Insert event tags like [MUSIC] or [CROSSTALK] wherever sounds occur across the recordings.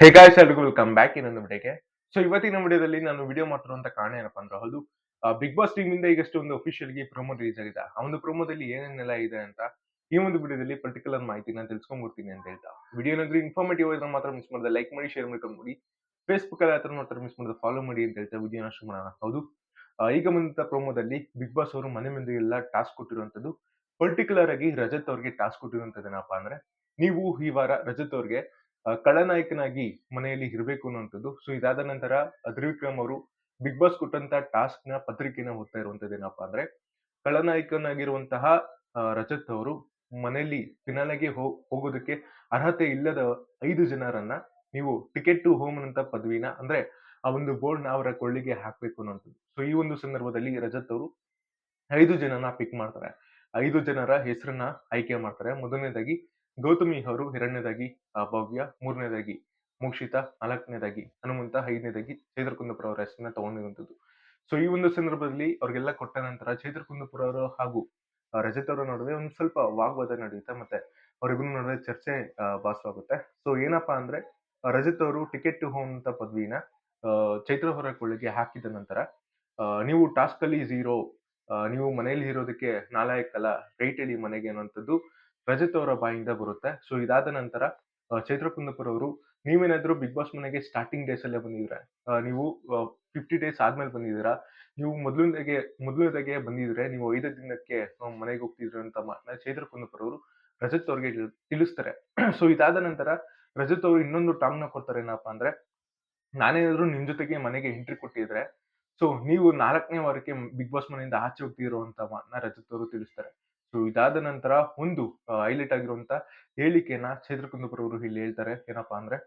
ಹೇ guys ಎಲ್ರಿಗೂ welcome back ಇನ್ನೊಂದು ವಿಡಿಯೋಗೆ ಸೊ ಇವತ್ತಿನ ವಿಡಿಯೋದಲ್ಲಿ ನಾನು ವಿಡಿಯೋ ಮಾಡ್ತಿರುವಂತ ಕಾರಣ ಏನಪ್ಪಾ ಅಂದ್ರೆ, ಹೌದು ಬಿಗ್ ಬಾಸ್ ಟೀಮ್ ಇಂದ ಈಗಷ್ಟು ಒಂದು ಅಫಿಷಿಯಲ್ಗೆ ಪ್ರೊಮೋ ರಿಲೀಸ್ ಆಗಿದೆ. ಆ ಒಂದು ಪ್ರೊಮೋದಲ್ಲಿ ಏನೇನೆಲ್ಲ ಇದೆ ಅಂತ ಈ ಒಂದು ವಿಡಿಯೋದಲ್ಲಿ ಪರ್ಟಿಕ್ಯುಲರ್ ಮಾಹಿತಿನ ತಿಳ್ಸ್ಕೊಂಡ್ಬಿಡ್ತೀನಿ ಅಂತ ಹೇಳ್ತಾ. ವಿಡಿಯೋ ಏನಾದ್ರೂ ಇನ್ಫಾರ್ಮೇಟಿವ್ ಇದ್ರೆ ಮಾತ್ರ ಮಿಸ್ ಮಾಡಿದ್ರೆ ಲೈಕ್ ಮಾಡಿ ಶೇರ್ ಮಾಡ್ಕೊಂಡು ನೋಡಿ ಫೇಸ್ಬುಕ್ ಅಲ್ಲಿ ಆತರ ಮಾತ್ರ ಮಿಸ್ ಮಾಡಿದ್ರೆ ಫಾಲೋ ಮಾಡಿ ಅಂತ ಹೇಳ್ತಾ ವಿಡಿಯೋನ ಶುರು ಮಾಡೋಣ. ಹೌದು ಈಗ ಬಂದಂತ ಪ್ರೊಮೋದಲ್ಲಿ ಬಿಗ್ ಬಾಸ್ ಅವರು ಮನೆ ಮಂದಿಗೆಲ್ಲ ಟಾಸ್ಕ್ ಕೊಟ್ಟಿರುವಂತದ್ದು ಪರ್ಟಿಕ್ಯುಲರ್ ಆಗಿ ರಜತ್ ಅವ್ರಿಗೆ ಟಾಸ್ಕ್ ಕೊಟ್ಟಿರುವಂತದ್ದು ಏನಪ್ಪಾ ಅಂದ್ರೆ, ನೀವು ಈ ವಾರ ರಜತ್ ಅವ್ರಿಗೆ ಖಳನಾಯಕನಾಗಿ ಮನೆಯಲ್ಲಿ ಇರಬೇಕು ಅನ್ನುವಂಥದ್ದು. ಸೊ ಇದಾದ ನಂತರ ತ್ರಿವಿಕ್ರಮ್ ಅವರು ಬಿಗ್ ಬಾಸ್ ಕೊಟ್ಟಂತ ಟಾಸ್ಕ್ನ ಪತ್ರಿಕೆನ ಓದ್ತಾ ಇರುವಂತದ್ದು ಏನಪ್ಪಾ ಅಂದ್ರೆ, ಖಳನಾಯಕನಾಗಿರುವಂತಹ ರಜತ್ ಅವರು ಮನೆಯಲ್ಲಿ ಫಿನಾಲೆಗೆ ಹೋಗೋದಕ್ಕೆ ಅರ್ಹತೆ ಇಲ್ಲದ ಐದು ಜನರನ್ನ ನೀವು ಟಿಕೆಟ್ ಟು ಹೋಮ್ ಅಂತ ಪದವಿನ, ಅಂದ್ರೆ ಆ ಒಂದು ಬೋರ್ಡ್ನ ಅವರ ಕೊಳ್ಳಿಗೆ ಹಾಕ್ಬೇಕು ಅನ್ನೋದು ಸೊ ಈ ಒಂದು ಸಂದರ್ಭದಲ್ಲಿ ರಜತ್ ಅವರು ಐದು ಜನನ ಪಿಕ್ ಮಾಡ್ತಾರೆ. ಐದು ಜನರ ಹೆಸರನ್ನ ಆಯ್ಕೆ ಮಾಡ್ತಾರೆ. ಮೊದಲನೇದಾಗಿ ಗೌತಮಿ ಅವರು ಎರಡನೇದಾಗಿ ಭವ್ಯ. ಮೂರನೇದಾಗಿ, ಮೋಕ್ಷಿತ. ನಾಲ್ಕನೇದಾಗಿ, ಹನುಮಂತ. ಐದನೇದಾಗಿ ಚೈತ್ರ ಕುಂದಪುರ ಅವರ ಹೆಸರನ್ನ ತಗೊಂಡಿರುವಂತದ್ದು ಸೊ ಈ ಒಂದು ಸಂದರ್ಭದಲ್ಲಿ ಅವ್ರಿಗೆಲ್ಲ ಕೊಟ್ಟ ನಂತರ ಚೈತ್ರ ಕುಂದಪುರ ಅವರು ಹಾಗೂ ರಜತ್ ಅವರ ನಡುವೆ ಒಂದು ಸ್ವಲ್ಪ ವಾಗ್ವಾದ ನಡೆಯುತ್ತೆ. ಮತ್ತೆ ಅವರಿಗೂ ನಡುವೆ ಚರ್ಚೆ ಭಾಸವಾಗುತ್ತೆ. ಸೊ ಏನಪ್ಪಾ ಅಂದ್ರೆ, ರಜತ್ ಅವರು ಟಿಕೆಟ್ ಟು ಹೋಮ್ ಅಂತ ಪದವಿನ ಚೈತ್ರ ಹೊರ ಕೊಳ್ಳಿಗೆ ಹಾಕಿದ ನಂತರ ನೀವು ಟಾಸ್ಕ್ ಅಲ್ಲಿ ಝೀರೋ ನೀವು ಮನೆಯಲ್ಲಿ ಇರೋದಕ್ಕೆ ನಾಲಾಯಕ್ಕಲ್ಲ ರೈಟ್ ಹೇಳಿ ಮನೆಗೆ ಅನ್ನುವಂಥದ್ದು ರಜತ್ ಅವರ ಬಾಯಿಂದ ಬರುತ್ತೆ. ಸೊ ಇದಾದ ನಂತರ ಚೈತ್ರ ಕುಂದಪುರ ಅವರು ನೀವೇನಾದ್ರೂ ಬಿಗ್ ಬಾಸ್ ಮನೆಗೆ ಸ್ಟಾರ್ಟಿಂಗ್ ಡೇಸ್ ಅಲ್ಲೇ ಬಂದಿದ್ರೆ ನೀವು ಫಿಫ್ಟಿ ಡೇಸ್ ಆದ್ಮೇಲೆ ಬಂದಿದ್ದೀರಾ? ನೀವು ಮೊದಲನೇದಾಗೆ ಮೊದಲನೇದಾಗೆ ಬಂದಿದ್ರೆ, ನೀವು ಐದು ದಿನಕ್ಕೆ ಮನೆಗೆ ಹೋಗ್ತಿದ್ರು ಅಂತ ಮಾತನ್ನ ಚೈತ್ರ ಕುಂದಪುರ ಅವರು ರಜತ್ ಅವ್ರಿಗೆ ತಿಳ್- ತಿಳಿಸ್ತಾರೆ. [CLEARS THROAT] ಸೊ ಇದಾದ ನಂತರ ರಜತ್ ಅವರು ಇನ್ನೊಂದು ಟಾಂಗ್ನ ಕೊಡ್ತಾರೆ ಏನಪ್ಪಾ ಅಂದ್ರೆ, ನಾನೇನಾದ್ರೂ ನಿಮ್ ಜೊತೆಗೆ ಮನೆಗೆ ಎಂಟ್ರಿ ಕೊಟ್ಟಿದ್ರೆ ಸೊ ನೀವು ನಾಲ್ಕನೇ ವಾರಕ್ಕೆ ಬಿಗ್ ಬಾಸ್ ಮನೆಯಿಂದ ಆಚೆ ಹೋಗ್ತಿರೋ ಅಂತ ಮಾತನ್ನ ರಜತ್ ಅವರು ತಿಳಿಸ್ತಾರೆ. ಸೊ ಇದಾದ ನಂತರ ಒಂದು ಹೈಲೈಟ್ ಆಗಿರುವಂತ ಹೇಳಿಕೆನ ಚೈತ್ರ ಕುಂದಪುರ ಅವರು ಇಲ್ಲಿ ಹೇಳ್ತಾರೆ. ಏನಪ್ಪಾ ಅಂದ್ರೆ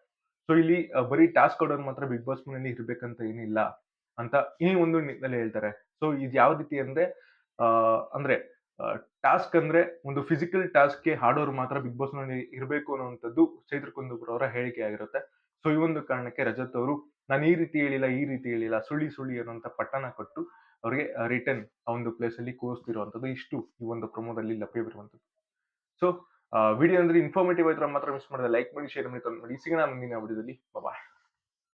ಸೊ ಇಲ್ಲಿ ಬರೀ ಟಾಸ್ಕ್ ಕೊಡೋರು ಮಾತ್ರ ಬಿಗ್ ಬಾಸ್ ಮನೆಯಲ್ಲಿ ಇರ್ಬೇಕಂತ ಏನಿಲ್ಲ ಅಂತ ಈ ಒಂದು ನಿಟ್ಟಿನಲ್ಲಿ ಹೇಳ್ತಾರೆ. ಸೊ ಇದು ಯಾವ ರೀತಿ ಅಂದ್ರೆ ಅಂದ್ರೆ ಟಾಸ್ಕ್ ಅಂದ್ರೆ ಒಂದು ಫಿಸಿಕಲ್ ಟಾಸ್ಕ್ಗೆ ಹಾಡೋರು ಮಾತ್ರ ಬಿಗ್ ಬಾಸ್ನಲ್ಲಿ ಇರಬೇಕು ಅನ್ನುವಂಥದ್ದು ಚೈತ್ರ ಕುಂದಪುರ ಅವರ ಹೇಳಿಕೆ ಆಗಿರುತ್ತೆ. ಸೊ ಈ ಒಂದು ಕಾರಣಕ್ಕೆ ರಜತ್ ಅವರು, ನಾನು ಈ ರೀತಿ ಹೇಳಿಲ್ಲ, ಈ ರೀತಿ ಹೇಳಿಲ್ಲ, ಸುಳ್ಳಿ ಸುಳ್ಳಿ ಅನ್ನುವಂಥ ಪಟ್ಟಣ ಕೊಟ್ಟು ಅವರಿಗೆ ರಿಟರ್ನ್ ಆ ಒಂದು ಪ್ಲೇಸ್ ಅಲ್ಲಿ ಕೂರಿಸ್ತಿರುವಂತದ್ದು ಇಷ್ಟು. ಈ ಒಂದು ಪ್ರೊಮೋದಲ್ಲಿ ಲಭ್ಯವಿರುವಂತದ್ದು ಸೊ ವಿಡಿಯೋ ಅಂದ್ರೆ ಇನ್ಫಾರ್ಮೇಟಿವ್ ಆಯ್ತು ಮಾತ್ರ ಮಿಸ್ ಮಾಡಿದ್ರೆ ಲೈಕ್ ಮಾಡಿ ಶೇರ್ ಮಾಡಿ ಕಮೆಂಟ್ ಮಾಡಿ. ಸಿಗೋಣ ಮುಂದಿನ ವಿಡಿಯೋದಲ್ಲಿ ಬಾಯ್